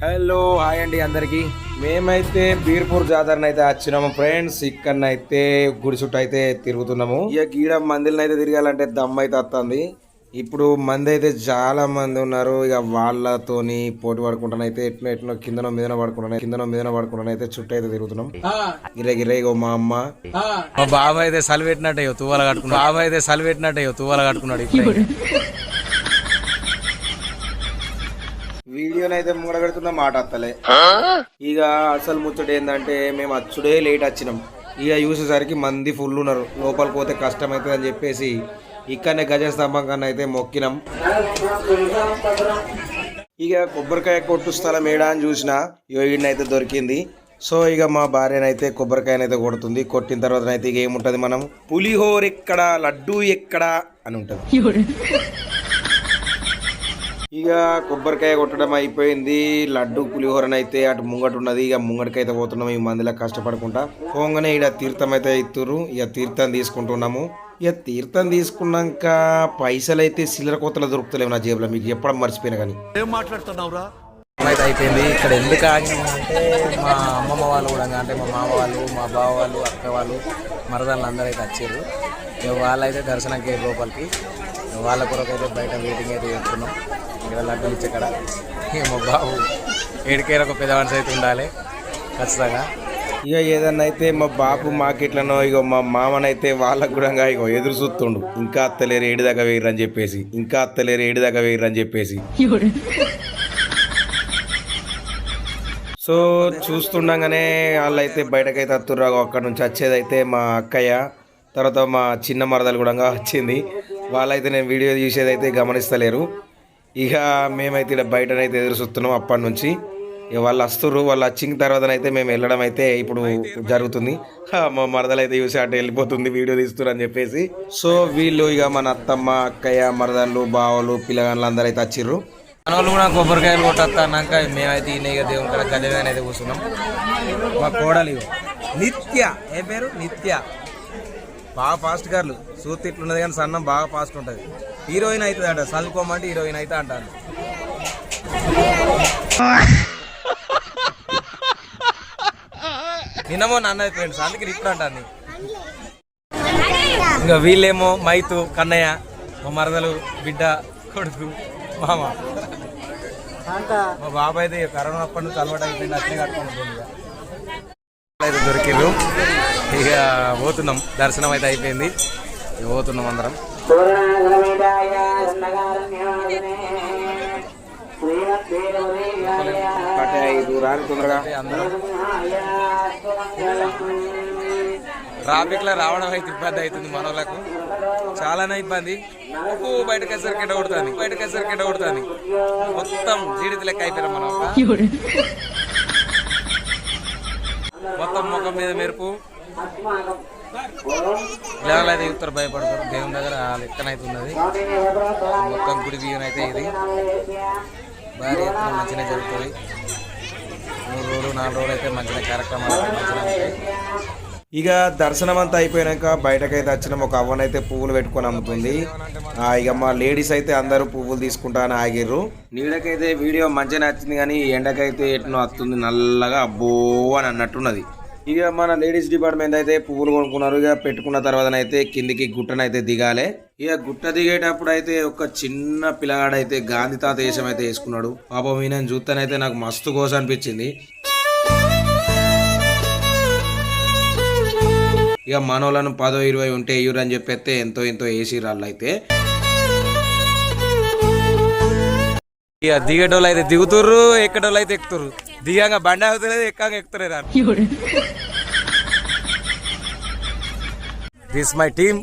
Hello hi అండి అందరికి. మేమైతే బీర్పూర్ జాతరని అయితే వచ్చినాము ఫ్రెండ్స్. ఇక్కడనైతే గుడి చుట్టూ అయితే తిరుగుతున్నాము. ఇక గీడ మందిని అయితే తిరగాలంటే దమ్ అయితే వస్తుంది ఇప్పుడు మంది అయితే చాలా మంది ఉన్నారు. ఇక వాళ్ళతోని పోటీ పడుకుంటానైతే ఎట్నో ఎట్నో కిందనో మీదనో పడుకుంటాను కిందనో మీదనో పడుకుంటానైతే చుట్టూ అయితే తిరుగుతున్నాం. గిరే గిరే ఇగో మా అమ్మ. మా బాబాయ్ అయితే సలి పెట్టినట్టే తువ్వాల కట్టుకున్నాడు. బాబాయ్ అయితే సలి పెట్టినట్టే తువ్వాల కట్టుకున్నాడు ఇప్పుడే. వీడియోని అయితే మూడ పెడుతున్నా మాట వస్తలే ఇక అసలు ముచ్చట ఏంటంటే మేము అచ్చుడే లేట్ వచ్చినాం ఇక చూసేసరికి మంది ఫుల్ ఉన్నారు. లోపలికి పోతే కష్టం అవుతుంది అని చెప్పేసి ఇక్కడనే గజస్తంభం కన్నా అయితే మొక్కినాం. ఇక కొబ్బరికాయ కొట్టు స్థలం ఏడా అని చూసిన అయితే దొరికింది. సో ఇక మా భార్యనైతే కొబ్బరికాయనైతే కొడుతుంది. కొట్టిన తర్వాత అయితే ఇక ఏముంటది మనం? పులిహోర ఎక్కడ లడ్డు ఎక్కడ అని ఉంటుంది. ఇక కొబ్బరికాయ కొట్టడం అయిపోయింది. లడ్డు పులిహోరనైతే అటు ముంగట ఉన్నది ఇక ముంగటికైతే పోతున్నాం. ఈ మందిలో కష్టపడకుండా పోగానే ఇక తీర్థం అయితే ఇస్తురు ఇక తీర్థం తీసుకుంటున్నాము. ఇక తీర్థం తీసుకున్నాక పైసలు అయితే సిల్లర కొత్తలు దొరుకుతలేవు నా జేబులో. మీకు ఎప్పడం మర్చిపోయినా కానీ. అయితే అయిపోయింది. ఇక్కడ ఎందుకు ఆగినాము అంటే మా అమ్మమ్మ వాళ్ళు కూడా అంటే మా మామ వాళ్ళు మా బావ వాళ్ళు అక్క వాళ్ళు మరదళ్ళు అందరూ అయితే వచ్చారు. ఇక వాళ్ళైతే దర్శనంకి లోపలికి. ఇక వాళ్ళ కొరకు అయితే బయట వెయిటింగ్ అయితే చేస్తున్నాం. ఇక్కడ లడ్డూలు ఇచ్చే కాడ. బాబు. ఏడికైనా ఒక పెద్ద మనిషి అయితే ఉండాలి. ఖచ్చితంగా. ఇక ఏదన్నా అయితే మా బాపు మాకెట్లనో ఇక మా మామనైతే వాళ్ళకు కూడా ఇగో ఎదురు చూస్తుండు. ఇంకా అత్తలేరు ఏడు దాకా వేయరని చెప్పేసి. ఇంకా అత్తలేరు ఏడు దాకా వేయరని చెప్పేసి. సో చూస్తుండగానే వాళ్ళైతే బయటకైతే వస్తుర్రు అక్కడ నుంచి వచ్చేదైతే మా అక్కయ్య. తర్వాత మా చిన్న మరదలు కూడా వచ్చింది. వాళ్ళైతే నేను వీడియో చూసేదైతే గమనిస్తలేరు. ఇక మేమైతే ఇక్కడ బయటనైతే ఎదురు చూస్తున్నాం అప్పటి నుంచి. ఇక వాళ్ళు వస్తుర్రు వాళ్ళు వచ్చిన తర్వాతనైతే మేము వెళ్ళడం అయితే ఇప్పుడు జరుగుతుంది. మా మరదలు అయితే చూసి అటు వెళ్ళిపోతుంది వీడియో తీస్తున్నారు అని చెప్పేసి. సో వీళ్ళు ఇక మన అత్తమ్మ అక్కయ్య మరదళ్ళు బావలు పిల్లగాళ్ళు అందరూ అయితే వచ్చిర్రు. మన వాళ్ళు కూడా కొబ్బరికాయలు కొట్టేస్తా మేమైతే ఈ నెయ్యి దేవుని కాడ గజ అయితే కూర్చున్నాం. మా కోడలు నిత్య. ఏ పేరు? నిత్య. బాగా ఫాస్ట్ గారు సూత్ ఇట్లున్నది కానీ సన్నం బాగా ఫాస్ట్ ఉంటుంది. హీరోయిన్ అవుతుంది అంట చదువుకోమంటే హీరోయిన్ అయితే అంటారు. నిన్నమో నాన్న ఫ్రెండ్స్ అందుకే ఇప్పుడు అంటాను ఇంకా వీళ్ళేమో మైతు కన్నయ్య మా మరదలు బిడ్డ కొడుకు మామ. మా బాబాయ్ అయితే ఇక కరోనా అప్పటి నుంచి అలవాటు అయిపోయింది అట్లే కట్టుకొని ఇక. అయితే దొరికిర్రు. ఇక పోతున్నాం దర్శనం అయితే అయిపోయింది. ఇక పోతున్నాం అందరం. అటే రాని తొందరగా. ట్రాఫిక్లో రావడం అయితే ఇబ్బంది అవుతుంది మనోళ్ళకు. వాళ్ళకు చాలానే ఇబ్బంది. ఊ బయటకు వచ్చేసరికి ఎడగొడుతుంది బయటకు వచ్చేసరికి ఎడగొడుతుంది మొత్తం జీడిత లెక్క అయిపోయారు మనం మొత్తం ముఖం మీద మెరుపు. పిల్లలు అయితే యువతరు భయపడతారు. దేవుని దగ్గర ఆ ఉన్నది. మొత్తం గుడి బియ్యం అయితే ఇది. భారీ ఎత్తున మంచిగా జరుగుతుంది. మూడు రోజులు నాలుగు రోజులు అయితే మంచిగా కార్యక్రమాలు మంచిగా ఉంటాయి. ఇక దర్శనం అంతా అయిపోయాక బయటకైతే వచ్చిన. ఒక అవ్వనైతే పువ్వులు పెట్టుకొని అమ్ముతుంది. ఆ, ఇక మా లేడీస్ అయితే అందరూ పువ్వులు తీసుకుంటా అని ఆగిర్రు. నీడకైతే వీడియో మంచిగా నచ్చింది కానీ ఎండకైతే ఎట్నో వస్తుంది నల్లగా అబ్బో అని అన్నట్టున్నది. ఇక మన లేడీస్ డిపార్ట్మెంట్ అయితే పువ్వులు కొనుక్కున్నారు. ఇక పెట్టుకున్న తర్వాత అయితే కిందికి గుట్టనైతే దిగాలి. ఇక గుట్ట దిగేటప్పుడు అయితే ఒక చిన్న పిల్లగాడైతే గాంధీ తాత వేషం అయితే వేసుకున్నాడు. పాపం ఈయన చూస్తానైతే నాకు మస్తు కోస అనిపించింది. ఇక మనోళ్ళను పదో ఇరవై ఉంటే ఇవ్వరు అని చెప్పేస్తే ఎంతో ఎంతో వేసి రాళ్ళు అయితే ఇక దిగేటోళ్ళు అయితే దిగుతుర్రు ఎక్కడోళ్ళు అయితే ఎక్కుతుర్రు. దిగంగా బండి అవుతలేదు ఎక్కగా ఎక్కుతురే దిస్ మై టీమ్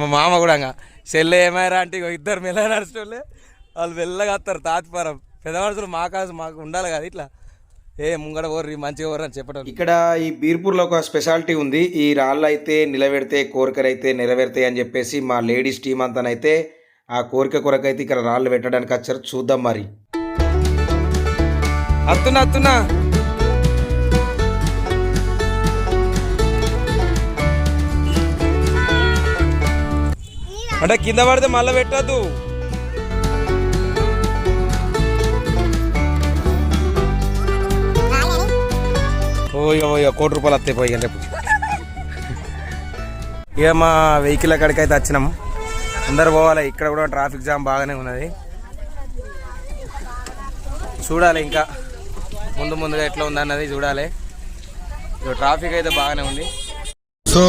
మా మామ కూడా చెల్లె ఏమైనా అంటే ఇగో ఇద్దరు మెల్ల నడుచుకోలే. వాళ్ళు వెళ్ళగా వస్తారు తాతిపారం. పెద్ద మనుషులు మా కాసు మాకు ఉండాలి కదా ఇట్లా. ఏ ముంగడ ఓర్రి మంచిగా ఓర్రి అని చెప్పడం ఇక్కడ ఈ బీర్పూర్లో ఒక స్పెషాలిటీ ఉంది. ఈ రాళ్ళు అయితే నిలబెడితే కోరికలు అయితే నెరవేరుతాయి అని చెప్పేసి మా లేడీస్ టీం అంతానైతే ఆ కోరిక కొరకైతే ఇక్కడ రాళ్ళు పెట్టడానికి వచ్చారు. చూద్దాం మరి. అత్తునా అత్తునా అంటే కింద పడితే మళ్ళీ పెట్టద్దు. ఓయో కోటి రూపాయలు వస్తాయి పోయి రేపు. ఇక మా వెహికల్ అక్కడికైతే వచ్చినాము. అందరు పోవాలి. ఇక్కడ కూడా ట్రాఫిక్ జామ్ బాగానే ఉన్నది. చూడాలి ఇంకా. ముందు ముందుగా ఎట్లా ఉందన్నది చూడాలి. ట్రాఫిక్ అయితే బాగానే ఉంది. సో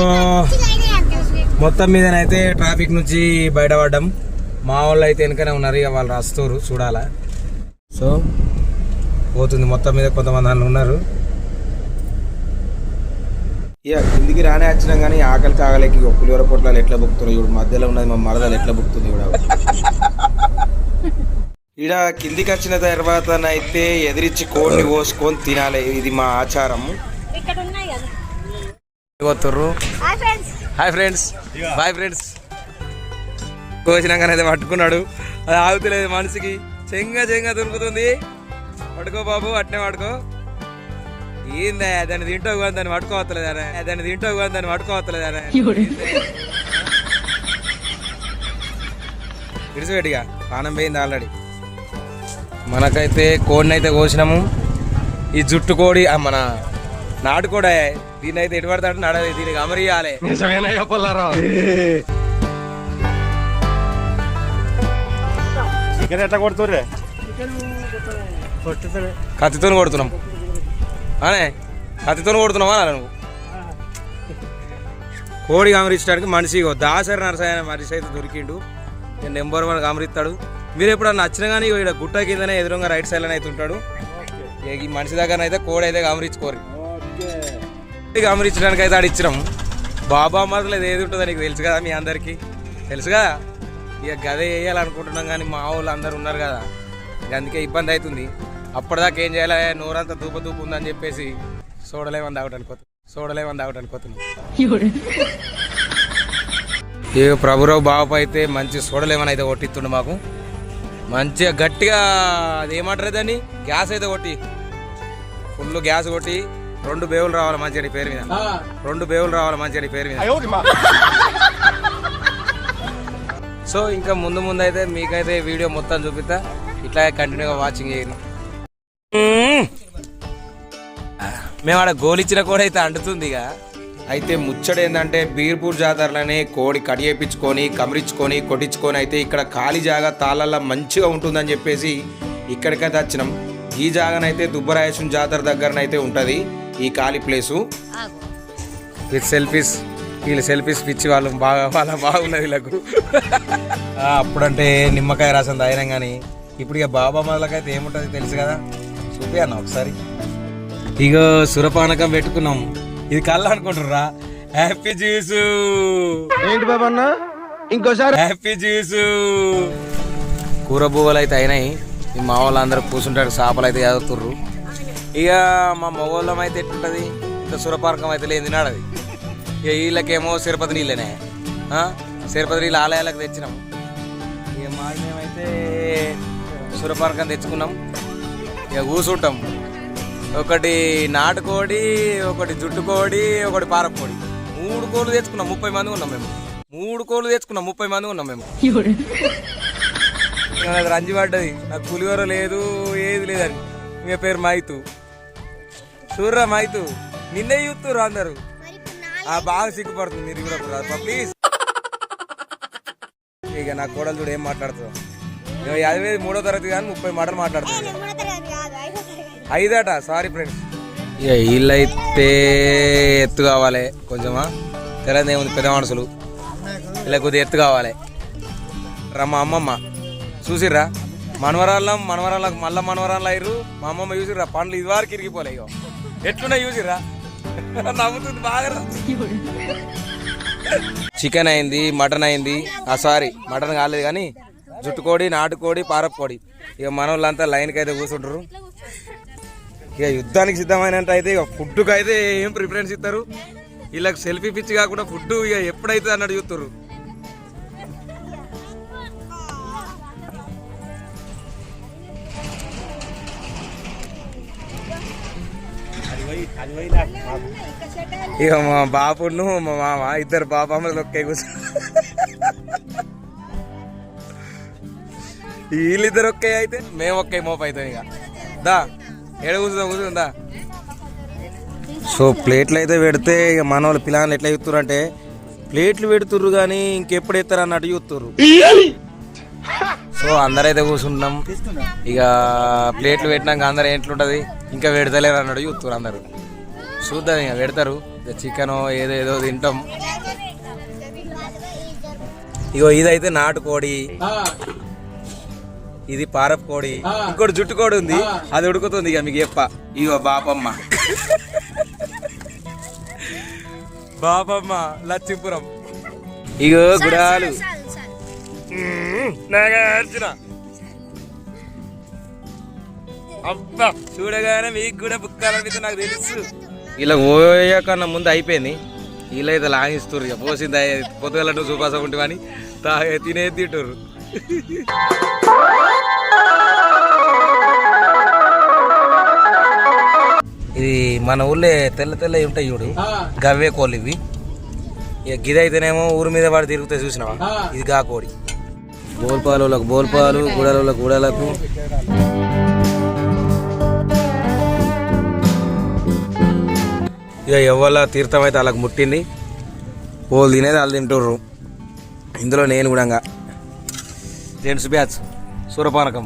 మొత్తం మీదనైతే ట్రాఫిక్ నుంచి బయటపడ్డం. మా వాళ్ళు అయితే వెనకనే ఉన్నారు. ఇక వాళ్ళు రాస్తారు చూడాలా. సో పోతుంది. మొత్తం మీద కొంతమంది వాళ్ళు ఉన్నారు. ఇక కిందికి రానే వచ్చినాం కానీ ఆకలికి ఆగలేకి ఇక పులిహోర పొట్లాలు ఎట్లా బుక్తున్నాయి ఇప్పుడు మధ్యలో ఉన్నది మా మరదలు ఎట్లా బుక్తుంది కూడా ఈడ కిందికి వచ్చిన తర్వాత అయితే ఎదిరించి కోడిని కోసుకొని తినాలి. ఇది మా ఆచారం. Hi friends hi friends bye friends కోసినాకనైతే పట్టుకున్నాడు. అది ఆగుతలేదు మనిషికి. చెంగ చెంగ దొరుకుతుంది పడుకో బాబు అట్నే పడుకో. ఏందా దాన్ని తింటావు కానీ దాన్ని పట్టుకోవట్లేదారా దాన్ని తింటావు కానీ దాన్ని పట్టుకోవట్లేదారా విడిచిపెట్టిగా ప్రాణం పోయింది ఆల్రెడీ. మనకైతే కోడిని అయితే కోసినాము. ఈ జుట్టు కోడి మన నాటు కూడా దీన్ని అయితే ఎటు పడతాడు నడది దీనికి అమరియాలి. చికెన్ ఎట్లా కొడుతుర్రే? కత్తితో కొడుతున్నాం. అనే కత్తితో కొడుతున్నావా అలా నువ్వు. కోడి గమనించడానికి మనిషి దాసరి నరసాయన మనిషి అయితే దొరికిండు. ఈయన నెంబర్ వన్ గమనిస్తాడు మీరు ఎప్పుడన్నా నచ్చినా కానీ ఇక్కడ గుట్ట కిందనే ఎదురుగా రైట్ సైడ్ అయితే ఉంటాడు. ఈ మనిషి దగ్గర అయితే కోడి అయితే గమనించుకోరు గమనించడానికి అయితే ఆడ ఇచ్చినాం. బాబా మరలు ఏది ఉంటుందో నీకు తెలుసు కదా మీ అందరికీ? తెలుసు కదా? ఇక గదే వేయాలనుకుంటున్నాం కానీ మా వాళ్ళు అందరు ఉన్నారు కదా. ఇక అందుకే ఇబ్బంది అవుతుంది. అప్పటిదాకా ఏం చేయాలి? నోరంతా దూప దూపు ఉందని చెప్పేసి చూడలేమని తాగటానికి పోతున్నాం చూడలేమని తాగటానికి పోతున్నాం ఇక ప్రభురావు బాబు అయితే మంచి చూడలేమని అయితే కొట్టిస్తుండు మాకు. మంచిగా గట్టిగా అది ఏమంటారు దాన్ని? గ్యాస్ అయితే కొట్టి. ఫుల్ గ్యాస్ కొట్టి రెండు బేవులు రావాలి మంచిగా పేరు మీద. రెండు బేవులు రావాలి మంచిగా పేరు మీద. సో ఇంకా ముందు ముందు అయితే మీకైతే వీడియో మొత్తం చూపిస్తా. ఇట్లా కంటిన్యూగా వాచింగ్ చేయండి. మేము. ఆడ గోలిచ్చిన కూడా అయితే అంటుతుంది ఇక అయితే ముచ్చట ఏంటంటే బీర్పూర్ జాతరలోనే కోడి కడియేపించుకొని కమరించుకొని కొట్టించుకొని అయితే ఇక్కడ ఖాళీ జాగా తాళల్లో మంచిగా ఉంటుందని చెప్పేసి ఇక్కడికైతే వచ్చినాం. ఈ జాగనైతే దుబ్బరాయేశ్వరం జాతర దగ్గరనైతే ఉంటుంది ఈ ఖాళీ ప్లేసు. విత్ సెల్ఫీస్ వీళ్ళు సెల్ఫీస్ పిచ్చి వాళ్ళు బాగా వాళ్ళ బాగున్నది వీళ్ళకు. అప్పుడంటే నిమ్మకాయ రసం తాగినాం కానీ ఇప్పుడు ఇక బాబా మొదలకైతే ఏముంటుంది తెలుసు కదా? చూపి అన్న ఒకసారి. ఇక సురపానకం పెట్టుకున్నాం. ఇది కళ్ళ అనుకుంటుర్రా హ్యాపీ జ్యూస్ ఏంటి బాబా అన్న? ఇంకోసారి. హ్యాపీ జ్యూస్ కూర బువ్వలు అయితే అయినాయి. ఈ మా వాళ్ళందరూ కూర్చుంటారు చేపలు అయితే చదువుతుర్రు ఇక మా మగవాళ్ళం అయితే ఎట్లుంటది? ఇంత సురపానకం అయితే లేదు తినాడది ఇక వీళ్ళకేమో తిరుపతి నీళ్ళనే. ఆ? తిరుపతి నీళ్ళు ఆలయాలకు తెచ్చినాం. ఇక మాది మేమైతే సురపానకం తెచ్చుకున్నాం. ఇక కూర్చుంటాం ఒకటి నాటుకోడి ఒకటి జుట్టు కోడి ఒకటి పారకోడి మూడు కోళ్ళు తెచ్చుకున్నాం ముప్పై మంది ఉన్నాం మేము. మూడు కోళ్ళు తెచ్చుకున్నాం ముప్పై మంది ఉన్నాం మేము. అది నాకు రంజి పడ్డది. నాకు పులిహోర లేదు ఏది లేదని ఇంకా పేరు మైతు. చూర్రా మైతు నిన్నే చూస్తుర్రు అందరు. ఆ బాగా సిగ్గుపడుతుంది మీరు కూడా ప్లీజ్ ఇక నా కోడలు చూడు ఏం మాట్లాడుతుంది. ఇక మూడో తరగతి కానీ ముప్పై మాటలు మాట్లాడుతుంది. ఐదట సారీ ఫ్రెండ్స్ ఇక వీళ్ళైతే ఎత్తు కావాలి కొంచెమా. తెలంగాణ ఏముంది పెద్ద మనుషులు. ఇలా కొద్దిగా ఎత్తు కావాలి. రా మా అమ్మమ్మ. చూసిర్రా? మనవరాళ్ళం మనవరాళ్ళకు మళ్ళా మనవరాళ్ళు అయ్యారు మా అమ్మమ్మ చూసిర్రా? పండ్లు ఇది వరకు ఇరిగిపోలే ఇగో. ఎట్లున్నాయి చూసిర్రా? నవ్వుతుంది బాగా చికెన్ అయింది మటన్ అయింది. ఆ సారీ మటన్ కాలేదు కానీ జుట్టుకోడి నాటుకోడి పారకోడి ఇక మన వాళ్ళంతా లైన్కి అయితే కూర్చుంటారు ఇక యుద్ధానికి సిద్ధమైన అయితే ఇక ఫుడ్కి అయితే ఏం ప్రిఫరెన్స్ ఇస్తారు? వీళ్ళకి సెల్ఫీ పిచ్చి కాకుండా ఫుడ్ ఇక ఎప్పుడైతే అన్నట్టు చూస్తారు? ఇక మా బాపును మా మామ ఇద్దరు బాబామ్మలు ఒక్కే కూర్చో వీళ్ళిద్దరు ఒక్కే అయితే మేము ఒక్కే మోపు అవుతాం ఇక. దా. ఏడ కూర్చుందా కూర్చుందా సో ప్లేట్లు అయితే పెడితే ఇక మన వాళ్ళు పిల్లలు ఎట్లా చూస్తున్నారు అంటే ప్లేట్లు పెడుతుర్రు కానీ ఇంకెప్పుడు ఎత్తారు అన్నట్టు చూస్తుర్రు. సో అందరైతే కూర్చుంటున్నాం. ఇక ప్లేట్లు పెట్టినాక అందరు ఎట్లుంటుంది? ఇంకా పెడతలేరు అన్నట్టు చూస్తారు అందరు. చూద్దాం ఇక పెడతారు. ఇక చికెన్ ఏదో ఏదో తింటాం. ఇగో ఇదైతే నాటుకోడి. ఇది పారపు కోడి. ఇంకోటి జుట్టు కోడి ఉంది. అది ఉడుకుతుంది ఇక మీకు చెప్ప. ఇగో బాపమ్మ. బాపమ్మ లచ్చిపురం. ఇగో గుడాలు. నాగార్జున అబ్బా చూడగానే మీకు కూడా బుక్కాలనిపిస్తే నాకు తెలుసు. ఇలా పోయే కన్నా ముందు అయిపోయింది. వీళ్ళైతే లాగిస్తుర్రు ఇక. పోసింది పొద్దుగలంటూ సుపాసం ఉంటే తాగే తినే తింటుర్రు. ఇది మన ఊళ్ళో తెల్ల తెల్ల ఉంటాయి చూడు. గవ్వే కోళ్ళు ఇవి ఇక గిది అయితేనేమో ఊరి మీద వాడు తిరుగుతే చూసినావా? ఇది గా కోడి బోల్పాలులకు బోల్పాలు గుడలకు గుడలకు. ఇక ఎవరి తీర్థం అయితే వాళ్ళకి ముట్టింది. వాళ్ళు తినేది వాళ్ళు తింటుర్రు. ఇందులో నేను కూడా జెంట్స్ బ్యాచ్ సూరపానకం.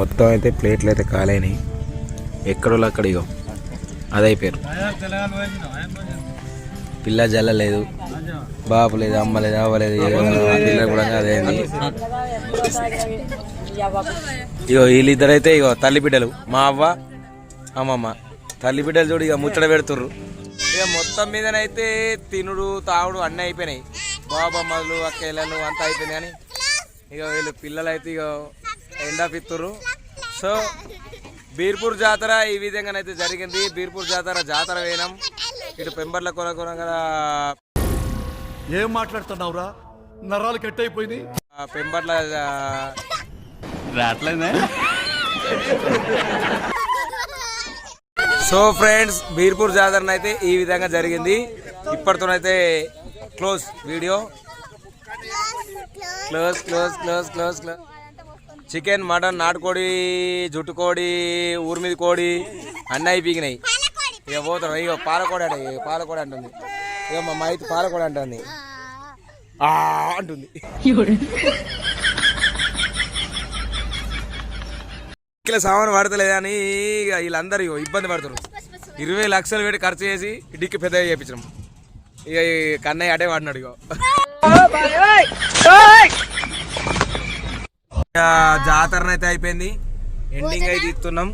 మొత్తం అయితే ప్లేట్లు అయితే కాలేని ఎక్కడో అక్కడ ఇగో. అదైపోయారు పిల్ల జల్ల లేదు. బాపు లేదు అమ్మ లేదు అవ్వ లేదు పిల్ల కూడా అదేంది ఇగో వీళ్ళిద్దరైతే ఇగో తల్లి బిడ్డలు. మా అవ్వ అమ్మమ్మ. తల్లి బిడ్డలు చూడు ఇక ముచ్చట పెడుతుర్రు. ఇక మొత్తం మీదనైతే తినుడు తాగుడు అన్నీ అయిపోయినాయి. బాబమ్మలు అక్కయ్యలు అంతా అయిపోయినాయి కానీ ఇక వీళ్ళు పిల్లలు అయితే ఇక ఎండా సో బీర్పూర్ జాతర ఈ విధంగానైతే జరిగింది. బీర్పూర్ జాతర జాతర వేయడం ఇటు పెంబర్ల కొన కొన కదా. ఏం మాట్లాడుతున్నావురా? నరాలు కట్ అయిపోయింది ఆ పెంబర్ల రావట్లేదే? సో ఫ్రెండ్స్ బీర్పూర్ జాతర అయితే ఈ విధంగా జరిగింది. ఇప్పటితోనైతే close video close close close close close chicken mutton నాటుకోడి జుట్టుకోడి ఊరిమిది కోడి అన్నీ అయిపోయినాయి ఇక పోతాం ఇక పాలకోడి అంటే పాలకోడి అంటుంది. ఇక మా మైత్ పాలకోడి అంటుంది. అంటుంది. ఇలా సామాన్ పడతలేదని ఇక వీళ్ళందరూ ఇగో ఇబ్బంది పడుతున్నారు. ఇరవై లక్షలు పెట్టి ఖర్చు చేసి డిక్కి పెద్దగా చేయించడం ఇక కన్నయ్య అటే వాడినాడు ఇగో. ఇక జాతరనైతే అయిపోయింది. ఎండింగ్ అయితే ఇస్తున్నాం.